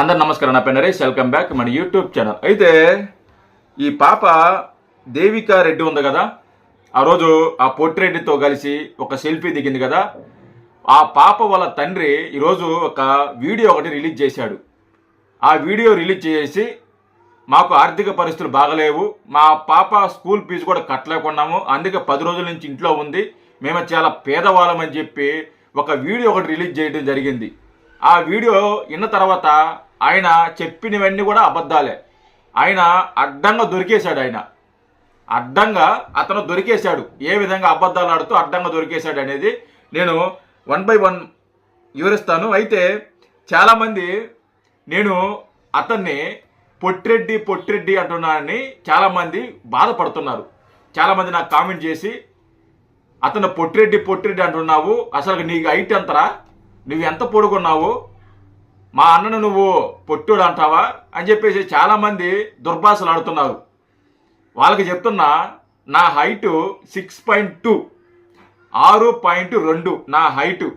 అందరు నమస్కారం. నా పేరు నరేష్. వెల్కమ్ బ్యాక్ మన యూట్యూబ్ ఛానల్. అయితే ఈ పాప దేవికా రెడ్డి ఉంది కదా? ఆ రోజు ఆ పొట్టిరెడ్డితో కలిసి ఒక సెల్ఫీ దిగింది కదా? ఆ పాప వాళ్ళ తండ్రి ఈరోజు ఒక వీడియో ఒకటి రిలీజ్ చేశాడు. ఆ వీడియో రిలీజ్ చేసి మాకు ఆర్థిక పరిస్థితులు బాగలేవు మా పాప స్కూల్ ఫీజు కూడా కట్టలేకున్నాము అందుకే పది రోజుల నుంచి ఇంట్లో ఉంది మేము చాలా పేదవాళ్ళమని చెప్పి ఒక వీడియో ఒకటి రిలీజ్ చేయడం జరిగింది. ఆ వీడియో విన్న తర్వాత ఆయన చెప్పినవన్నీ కూడా అబద్ధాలే. ఆయన అడ్డంగా దొరికేశాడు ఆయన. అడ్డంగా అతను దొరికేశాడు. ఏ విధంగా అబద్ధాలు ఆడుతూ అడ్డంగా దొరికేశాడు అనేది నేను వన్ బై వన్ వివరిస్తాను. అయితే చాలామంది నేను అతన్ని పొట్టిరెడ్డి పొట్టిరెడ్డి అంటున్నానని చాలామంది బాధపడుతున్నారు. చాలామంది నాకు కామెంట్ చేసి అతను పొట్టిరెడ్డి పొట్టిరెడ్డి అంటున్నావు అసలు నీకు హైట్ ఎంతరా? నువ్వు ఎంత పొడుగున్నావు? మా అన్నను నువ్వు పొట్టుడు అంటావా? అని చెప్పేసి చాలామంది దుర్భాషలు ఆడుతున్నారు వాళ్ళకి చెప్తున్నా నా హైటు సిక్స్ పాయింట్ టూ ఆరు పాయింట్ రెండు నా హైటు.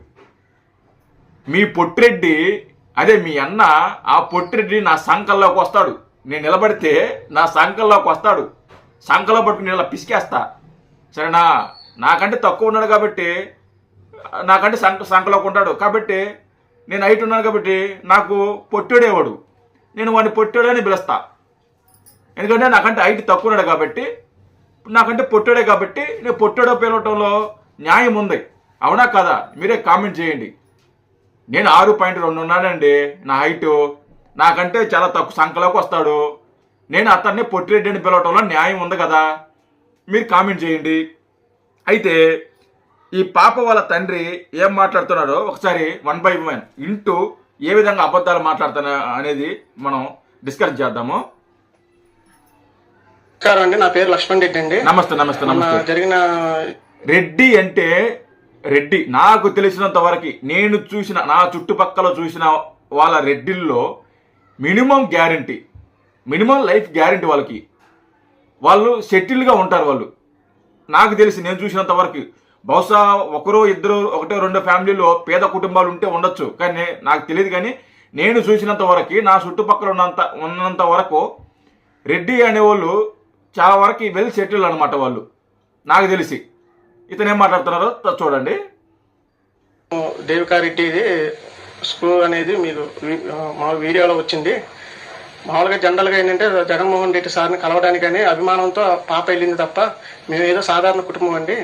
మీ పొట్టిరెడ్డి అదే మీ అన్న ఆ పొట్టిరెడ్డి నా సంకల్లోకి వస్తాడు. నేను నిలబడితే నా సంకల్లోకి వస్తాడు. సంకలో పట్టుకుని ఇలా పిసికేస్తా. సరేనా? నాకంటే తక్కువ ఉన్నాడు కాబట్టి నాకంటే సంక సంకలోకి ఉంటాడు కాబట్టి నేను హైట్ ఉన్నాను కాబట్టి నాకు పొట్టుడేవాడు. నేను వాడిని పొట్టుడే అని పిలుస్తా ఎందుకంటే నాకంటే హైట్ తక్కువ ఉన్నాడు కాబట్టి నాకంటే పొట్టుడే కాబట్టి నేను పొట్టుడో పిలవటంలో న్యాయం ఉంది. అవునా కదా? మీరే కామెంట్ చేయండి. నేను ఆరు పాయింట్ రెండు ఉన్నానండి. నా హైటు నాకంటే చాలా తక్కువ సంఖ్యలోకి వస్తాడు. నేను అతన్ని పొట్టిరెడ్డి అని పిలవటంలో న్యాయం ఉంది కదా? మీరు కామెంట్ చేయండి. అయితే ఈ పాప వాళ్ళ తండ్రి ఏం మాట్లాడుతున్నాడో ఒకసారి వన్ బై వన్ ఇంటూ ఏ విధంగా అబద్ధాలు మాట్లాడుతున్నా అనేది మనం డిస్కస్ చేద్దాము. నమస్కారం అండి నా పేరు లక్ష్మణ్ రెడ్డి అండి. నమస్తే నమస్తే నమస్తే. జరిగిన రెడ్డి అంటే రెడ్డి. నాకు తెలిసినంత వరకు నేను చూసిన నా చుట్టుపక్కల చూసిన వాళ్ళ రెడ్డిల్లో minimum guarantee minimum life guarantee వాళ్ళకి. వాళ్ళు సెటిల్గా ఉంటారు వాళ్ళు. నాకు తెలిసి నేను చూసినంత వరకు బహుశా ఒకరు ఇద్దరు ఒకటో రెండో ఫ్యామిలీలో పేద కుటుంబాలు ఉంటే ఉండొచ్చు. కానీ నాకు తెలియదు కానీ నేను చూసినంత వరకు నా చుట్టుపక్కల ఉన్నంత ఉన్నంత వరకు రెడ్డి అనేవాళ్ళు చాలా వరకు వెల్ సెటిల్ అనమాట వాళ్ళు. నాకు తెలిసి. ఇతను ఏం మాట్లాడుతున్నారో చూడండి. దేవికారెడ్డి స్కూల్ అనేది మీరు మా వీడియోలో వచ్చింది. మామూలుగా జనరల్గా ఏంటంటే జగన్మోహన్ రెడ్డి సార్ని కలవడానికని అభిమానంతో పాప వెళ్ళింది తప్ప మేము ఏదో సాధారణ కుటుంబం అండి.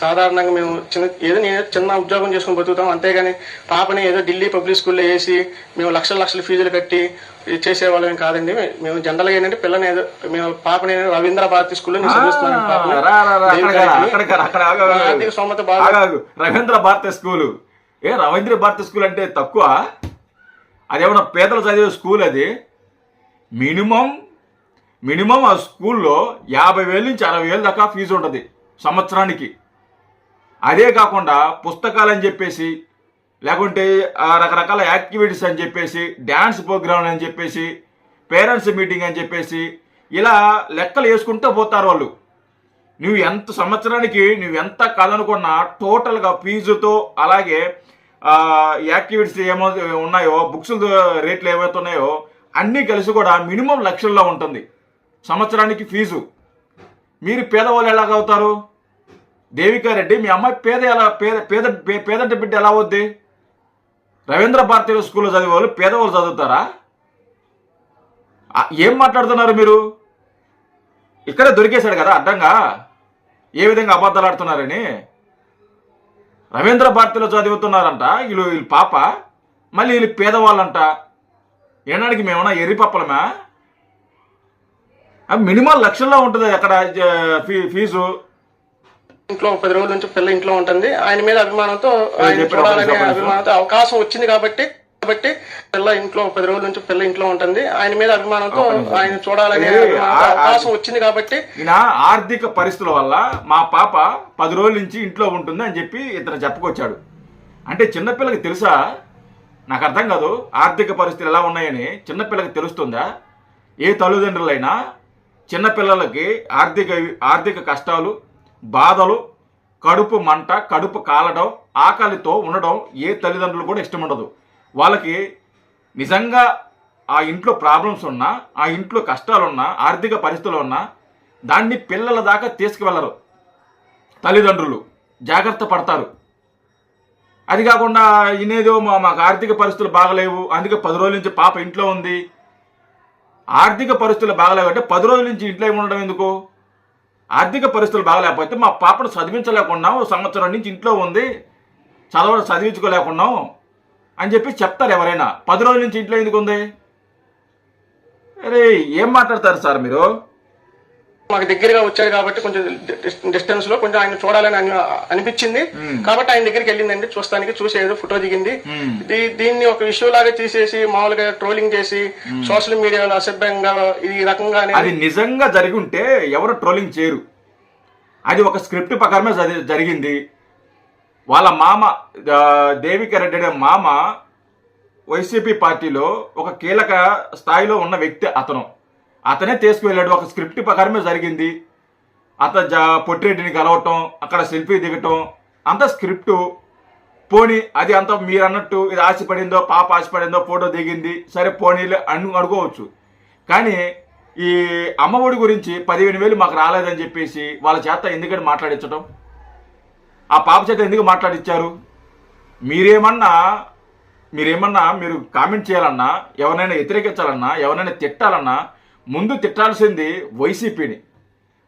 సాధారణంగా మేము చిన్న ఏదో నేను చిన్న ఉద్యోగం చేసుకుని బతుకుతాం. అంతేగాని పాపని ఏదో ఢిల్లీ పబ్లిక్ స్కూల్లో వేసి మేము లక్షల లక్షల ఫీజులు కట్టి చేసేవాళ్ళం కాదండి. మేము జనరల్గా ఏంటంటే పిల్లని ఏదో మేము పాపని రవీంద్ర భారతి స్కూల్లో నేను చదివిస్తున్నాను. ఆర్థిక బాగా ఆగు. రవీంద్ర భారతి స్కూల్. ఏ రవీంద్ర భారతి స్కూల్ అంటే తక్కువ? అదేమన్నా పేదలు చదివే స్కూల్ అది? మినిమం మినిమం ఆ స్కూల్లో యాభై వేల నుంచి అరవై వేల దాకా ఫీజు ఉంటుంది సంవత్సరానికి. అదే కాకుండా పుస్తకాలు అని చెప్పేసి లేకుంటే రకరకాల యాక్టివిటీస్ అని చెప్పేసి డ్యాన్స్ ప్రోగ్రామ్ అని చెప్పేసి పేరెంట్స్ మీటింగ్ అని చెప్పేసి ఇలా లెక్కలు వేసుకుంటూ పోతారు వాళ్ళు. నువ్వు ఎంత సంవత్సరానికి నువ్వు ఎంత కాదనుకున్నా టోటల్గా ఫీజుతో అలాగే యాక్టివిటీస్ ఏమో ఉన్నాయో బుక్స్ రేట్లు ఏవైతే ఉన్నాయో అన్నీ కలిసి కూడా మినిమం లక్షల్లో ఉంటుంది. సంవత్సరానికి ఫీజు. మీరు పేదవాళ్ళు ఎలాగవుతారు దేవికారెడ్డి మీ అమ్మాయి పేద ఎలా పేద పేద పే- పేదంటి బిడ్డ ఎలా అవుద్ది? రవీంద్ర భారతీయ స్కూల్లో చదివే వాళ్ళు పేదవాళ్ళు చదువుతారా? ఏం మాట్లాడుతున్నారు మీరు? ఇక్కడే దొరికేశాడు కదా అడ్డంగా. ఏ విధంగా అబద్ధాలు ఆడుతున్నారని? రవీంద్ర భారతిలో చదువుతున్నారంట వీళ్ళు వీళ్ళు పాప మళ్ళీ వీళ్ళు పేదవాళ్ళంట. ఏనాడికి మేమన్నా ఎర్రి పప్పలమా ఆ మినిమం లక్షల్లో ఉంటుంది అక్కడ ఫీజు. ఇంట్లో పది రోజుల నుంచి పిల్ల ఇంట్లో ఉంటుంది. ఆయన మీద అభిమానంతో ఆయన చూడాలనే అభిమానంతో అవకాశం వచ్చింది కాబట్టి కాబట్టి పిల్ల ఇంట్లో పది రోజుల నుంచి పిల్ల ఇంట్లో ఉంటుంది. ఆయన మీద అభిమానంతో ఆయన చూడాలనే అవకాశం వచ్చింది కాబట్టి ఆర్థిక పరిస్థితుల వల్ల మా పాప పది రోజుల నుంచి ఇంట్లో ఉంటుంది అని చెప్పి ఇతను చెప్పుకొచ్చాడు. అంటే చిన్నపిల్లకి తెలుసా? నాకు అర్థం కాదు ఆర్థిక పరిస్థితులు ఎలా ఉన్నాయని చిన్నపిల్లకి తెలుస్తుందా? ఏ తల్లిదండ్రులైనా చిన్నపిల్లలకి ఆర్థిక ఆర్థిక కష్టాలు బాధలు కడుపు మంట కడుపు కాలడం ఆకలితో ఉండడం ఏ తల్లిదండ్రులు కూడా ఇష్టం ఉండదు. వాళ్ళకి నిజంగా ఆ ఇంట్లో ప్రాబ్లమ్స్ ఉన్నా ఆ ఇంట్లో కష్టాలున్నా ఆర్థిక పరిస్థితులు ఉన్నా దాన్ని పిల్లల దాకా తీసుకువెళ్ళరు తల్లిదండ్రులు. జాగ్రత్త పడతారు. అది కాకుండా ఇనేదో మా- మాకు ఆర్థిక పరిస్థితులు బాగలేవు. అందుకే పది రోజుల నుంచి పాప ఇంట్లో ఉంది. ఆర్థిక పరిస్థితులు బాగలేవు అంటే పది రోజుల నుంచి ఇంట్లో ఉండడం ఎందుకు? ఆర్థిక పరిస్థితులు బాగలేకపోతే మా పాపను చదివించలేకున్నాం. సంవత్సరం నుంచి ఇంట్లో ఉంది. చదవ చదివించుకోలేకున్నాం అని చెప్పి చెప్తారు ఎవరైనా. పది రోజుల నుంచి ఇంట్లో ఎందుకు ఉంది? అరే ఏం మాట్లాడతారు సార్ మీరు? మాకు దగ్గరగా వచ్చాడు కాబట్టి కొంచెం డిస్టెన్స్లో కొంచెం ఆయన చూడాలని అని- అనిపించింది. కాబట్టి ఆయన దగ్గరికి వెళ్ళిందండి. చూస్తానికి చూసి ఏదో ఫోటో దిగింది. దీన్ని ఒక ఇష్యూ లాగా తీసేసి మామూలుగా ట్రోలింగ్ చేసి సోషల్ మీడియాలో అసభ్యంగా ఈ రకంగా అది నిజంగా జరిగి ఉంటే ఎవరు ట్రోలింగ్ చేయరు. అది ఒక స్క్రిప్ట్ ప్రకారమే జరి- జరిగింది. వాళ్ళ మామ దేవిక రెడ్డి అనే మామ వైసీపీ పార్టీలో ఒక కీలక స్థాయిలో ఉన్న వ్యక్తి అతను. అతనే తీసుకువెళ్ళాడు. ఒక స్క్రిప్ట్ ప్రకారమే జరిగింది. అతను జా పొట్టిరెడ్డిని కలవటం అక్కడ సెల్ఫీ దిగటం అంత స్క్రిప్ట్. పోనీ అది అంత మీరు అన్నట్టు ఇది ఆశపడిందో పాప ఆశపడిందో ఫోటో దిగింది. సరే పోనీలు అను అనుకోవచ్చు. కానీ ఈ అమ్మఒడి గురించి పదిహేను వేలు మాకు రాలేదని చెప్పేసి వాళ్ళ చేత ఎందుకని మాట్లాడించడం ఆ పాప చేత ఎందుకు మాట్లాడించారు మీరేమన్నా మీరేమన్నా మీరు కామెంట్ చేయాలన్నా ఎవరినైనా వ్యతిరేకించాలన్నా ఎవరినైనా తిట్టాలన్నా ముందు తిట్టాల్సింది వైసీపీని.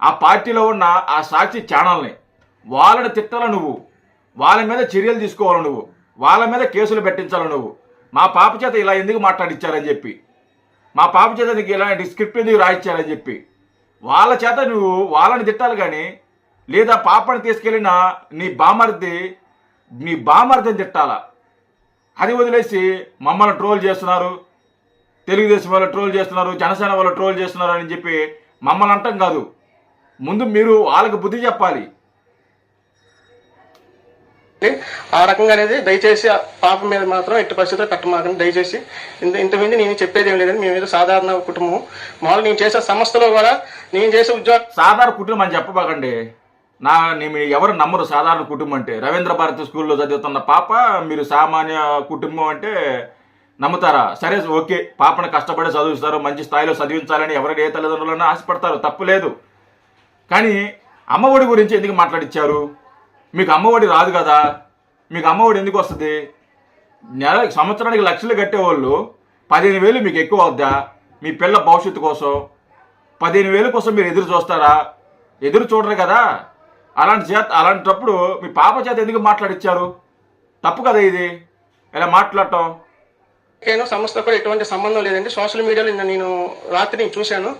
ఆ పార్టీలో ఉన్న ఆ సాక్షి ఛానల్ని. వాళ్ళని తిట్టాల నువ్వు. వాళ్ళ మీద చర్యలు తీసుకోవాలి నువ్వు. వాళ్ళ మీద కేసులు పెట్టించాలి నువ్వు. మా పాప చేత ఇలా ఎందుకు మాట్లాడిచ్చారని చెప్పి. మా పాప చేత నీకు ఇలాంటి స్క్రిప్ట్ ఎందుకు రాయించారని చెప్పి. వాళ్ళ చేత నువ్వు వాళ్ళని తిట్టాలి కానీ లేదా పాపని తీసుకెళ్ళిన నీ బామర్ది నీ బామర్దిని తిట్టాలా? అది వదిలేసి మమ్మల్ని ట్రోల్ చేస్తున్నారు. తెలుగుదేశం వాళ్ళు ట్రోల్ చేస్తున్నారు జనసేన వాళ్ళు ట్రోల్ చేస్తున్నారు అని చెప్పి మమ్మల్ని అంటాం కాదు. ముందు మీరు వాళ్ళకి బుద్ధి చెప్పాలి. ఆ రకంగా అనేది దయచేసి ఆ పాప మీద మాత్రం ఎట్టి పరిస్థితుల్లో పెట్టమాకండి దయచేసి. ఇంత ఇంతమంది నేను చెప్పేది ఏం లేదండి మేము ఏదో సాధారణ కుటుంబం. మామూలు నేను చేసే సంస్థలో కూడా నేను చేసే ఉద్యోగం సాధారణ కుటుంబం అని చెప్పబాకండి. నా నేను ఎవరు నమ్మరు సాధారణ కుటుంబం అంటే. రవీంద్ర భారతి స్కూల్లో చదువుతున్న పాప మీరు సామాన్య కుటుంబం అంటే నమ్ముతారా? సరే ఓకే. పాపను కష్టపడి చదివిస్తారు మంచి స్థాయిలో చదివించాలని ఎవరికి ఏ తల్లిదండ్రులన్నా ఆశపడతారు తప్పు లేదు. కానీ అమ్మఒడి గురించి ఎందుకు మాట్లాడిచ్చారు? మీకు అమ్మఒడి రాదు కదా? మీకు అమ్మఒడి ఎందుకు వస్తుంది? నెల సంవత్సరానికి లక్షలు కట్టేవాళ్ళు పదిహేను వేలు మీకు ఎక్కువ అవుద్దా? మీ పిల్ల భవిష్యత్తు కోసం పదిహేను వేలు కోసం మీరు ఎదురు చూస్తారా? ఎదురు చూడరు కదా? అలాంటి చేత అలాంటప్పుడు మీ పాప చేత ఎందుకు మాట్లాడిచ్చారు? తప్పు కదా ఇది? ఇలా మాట్లాడటం. నేను సంస్థ కూడా ఎటువంటి సంబంధం లేదండి. సోషల్ మీడియాలో నిన్న నేను రాత్రి నేను చూశాను.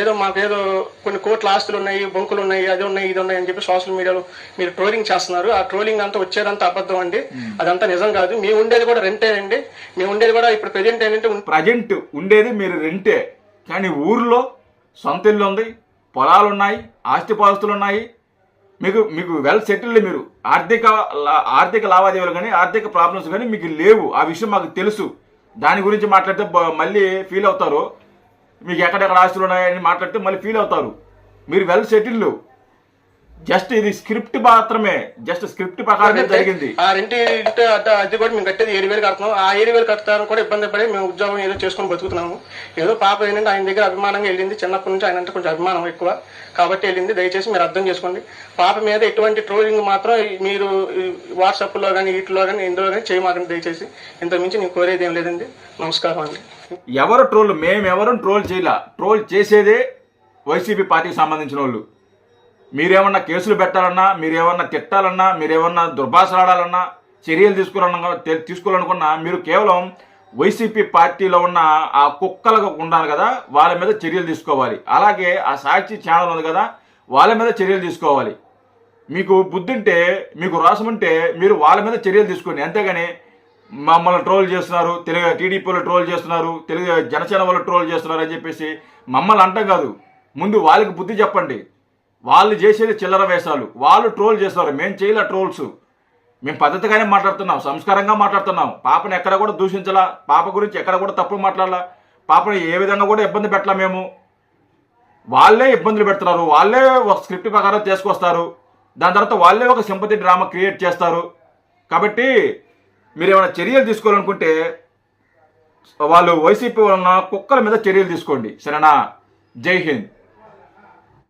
ఏదో మాకు ఏదో కొన్ని కోట్ల ఆస్తులు ఉన్నాయి బొంకులు ఉన్నాయి అది ఉన్నాయి ఇది ఉన్నాయి అని చెప్పి సోషల్ మీడియాలో మీరు ట్రోలింగ్ చేస్తున్నారు. ఆ ట్రోలింగ్ అంతా వచ్చేదంతా అబద్ధం అండి. అదంతా నిజం కాదు. మేము ఉండేది కూడా రెంటే అండి. మేము ఉండేది కూడా ఇప్పుడు ప్రజెంట్ ఏంటంటే ప్రజెంట్ ఉండేది మీరు రెంటే. కానీ ఊర్లో సొంత ఇల్లు ఉంది పొలాలు ఉన్నాయి ఆస్తిపాస్తులు ఉన్నాయి. మీకు మీకు వెల్ సెటిల్డ్ మీరు. ఆర్థిక ఆర్థిక లావాదేవీలు కానీ ఆర్థిక ప్రాబ్లమ్స్ కానీ మీకు లేవు. ఆ విషయం మాకు తెలుసు. దాని గురించి మాట్లాడితే మళ్ళీ ఫీల్ అవుతారు. మీకు ఎక్కడెక్కడ ఆస్తులు ఉన్నాయని మాట్లాడితే మళ్ళీ ఫీల్ అవుతారు. మీరు వెల్ సెటిల్డ్ జస్ట్ ఇది స్క్రిప్ట్ మాత్రమే జస్ట్ స్క్రిప్ట్ ప్రకారమే జరిగింది. ఆ రెంటి అది కూడా మేము కట్టేది ఏడు వేలు కడుతున్నాం. ఆ ఏడు వేలు కట్టడానికి కూడా ఇబ్బంది పడి మేము ఉద్యోగం ఏదో చేసుకొని బతుకుతున్నాము. ఏదో పాప ఏంటంటే ఆయన దగ్గర అభిమానంగా వెళ్ళింది. చిన్నప్పటి నుంచి ఆయన అంటే కొంచెం అభిమానం ఎక్కువ. కాబట్టి వెళ్ళింది. దయచేసి మీరు అర్థం చేసుకోండి. పాప మీద ఎటువంటి ట్రోలింగ్ మాత్రం మీరు వాట్సాప్లో కానీ వీటిలో కానీ ఇందులో కానీ చేయమాకండి దయచేసి. ఇంత మించి నేను కోరేది ఏం లేదండి. నమస్కారం అండి. ఎవరు ట్రోల్? మేమెవరం ట్రోల్ చేయలే. ట్రోల్ చేసేదే వైసీపీ పార్టీకి సంబంధించిన వాళ్ళు. మీరేమన్నా కేసులు పెట్టాలన్నా మీరేమన్నా తిట్టాలన్నా మీరేమన్నా దుర్భాషలాడాలన్నా చర్యలు తీసుకోవాలన్నా తీసుకోవాలనుకున్నా మీరు కేవలం వైసీపీ పార్టీలో ఉన్న ఆ కుక్కలకు ఉండాలి కదా వాళ్ళ మీద చర్యలు తీసుకోవాలి. అలాగే ఆ సాక్షి ఛానల్ ఉంది కదా వాళ్ళ మీద చర్యలు తీసుకోవాలి. మీకు బుద్ధి ఉంటే మీకు రోషం ఉంటే మీరు వాళ్ళ మీద చర్యలు తీసుకోండి. అంతేగాని మమ్మల్ని ట్రోల్ చేస్తున్నారు తెలుగు టీడీపీలో ట్రోల్ చేస్తున్నారు తెలుగు జనసేన వాళ్ళు ట్రోల్ చేస్తున్నారు అని చెప్పేసి మమ్మల్ని అంటాం కాదు. ముందు వాళ్ళకి బుద్ధి చెప్పండి. వాళ్ళు చేసేది చిల్లర వేషాలు. వాళ్ళు ట్రోల్ చేస్తారు మేము చేయలే ట్రోల్స్. మేము పద్ధతిగానే మాట్లాడుతున్నాం. సంస్కారంగా మాట్లాడుతున్నాం. పాపని ఎక్కడ కూడా దూషించలా. పాప గురించి ఎక్కడ కూడా తప్పులు మాట్లాడాలా. పాపని ఏ విధంగా కూడా ఇబ్బంది పెట్టలా మేము. వాళ్ళే ఇబ్బందులు పెడుతున్నారు. వాళ్ళే ఒక స్క్రిప్ట్ ప్రకారం తీసుకొస్తారు. దాని తర్వాత వాళ్ళే ఒక సింపతి డ్రామా క్రియేట్ చేస్తారు. కాబట్టి మీరు ఏమైనా చర్యలు తీసుకోవాలనుకుంటే వాళ్ళు వైసీపీ ఉన్న కుక్కల మీద చర్యలు తీసుకోండి. సరేనా? జై హింద్.